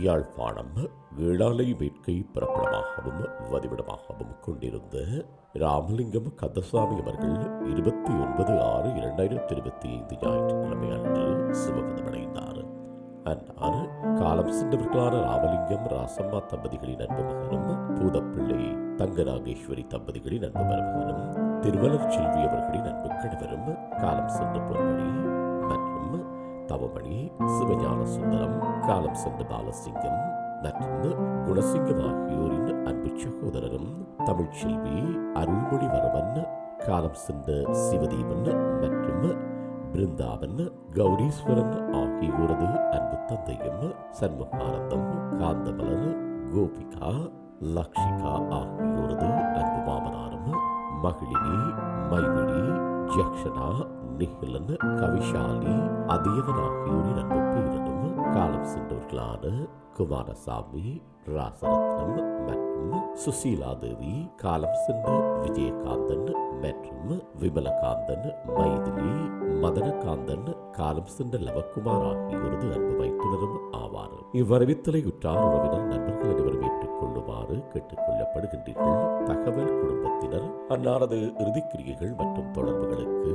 யாழ்ப்பாணம் ஏழாலை வேட்கை பிரபலமாகவும் வதிவிடமாகவும் கொண்டிருந்த ராமலிங்கம் கந்தசாமி அவர்கள் இருபத்தி ஒன்பது ஆறு இரண்டாயிரத்தி இருபத்தி ஐந்து ஞாயிற்றுக்கிழமை அன்று சிவபதமடைந்தார் அன்னார் காலம் சென்றவர்களான ராமலிங்கம் ராசம்மா தம்பதிகளின் அன்பு மகனும் பூதப்பிள்ளை தங்கராகேஸ்வரி தம்பதிகளின் அன்பு மருமகனும் திருவலர் செல்வி அவர்களின் அன்பு கணவரும் காலம் சென்று பொன்மணி தவமணி சிவஞான சுந்தரம் காலம் சென்ற பாலசிங்கம் மற்றும் குணசிங்கம் ஆகியோரின் அன்பு சகோதரரும் தமிழ்ச்செல்வி அருள்மொழிவர்மன் காலம் சென்ற சிவதீபன் மற்றும் பிருந்தாவன் கௌரீஸ்வரன் ஆகியோரது அன்பு தந்தையும் சண்முகானந்தம் காந்தமலர் கோபிகா லக்ஷிகா ஆகியோரது அன்பு மாமனாரும் மகிழினி மைவிழி ஜக்ஷனா நிகிலன் கவிஷாலி அதியவன் ஆகியோரின் அன்பு பேரனும் காலம் சென்றவர்களான குமாரசாமி ராசரத்னம் மற்றும் சுசீலா தேவி காலம் சென்ற விஜயகாந்தன் மற்றும் விமலகாந்தன் மைதிலி மதனகாந்தன் காலம் சென்ற லவக்குமார் ஆகியோரது அன்பு வைத்துணரும் ஆவார். இவ்வரவித்தலை உற்றார் உறவினர் நண்பர்கள் அனைவரும் ஏற்றுக்கொள்ளுமாறு கேட்டுக்கொள்ளப்படுகின்றீர்கள் தகவல் குடும்பத்தினர் அன்னாரது இறுதிக்கிரியைகள் மற்றும் தொடர்புகளுக்கு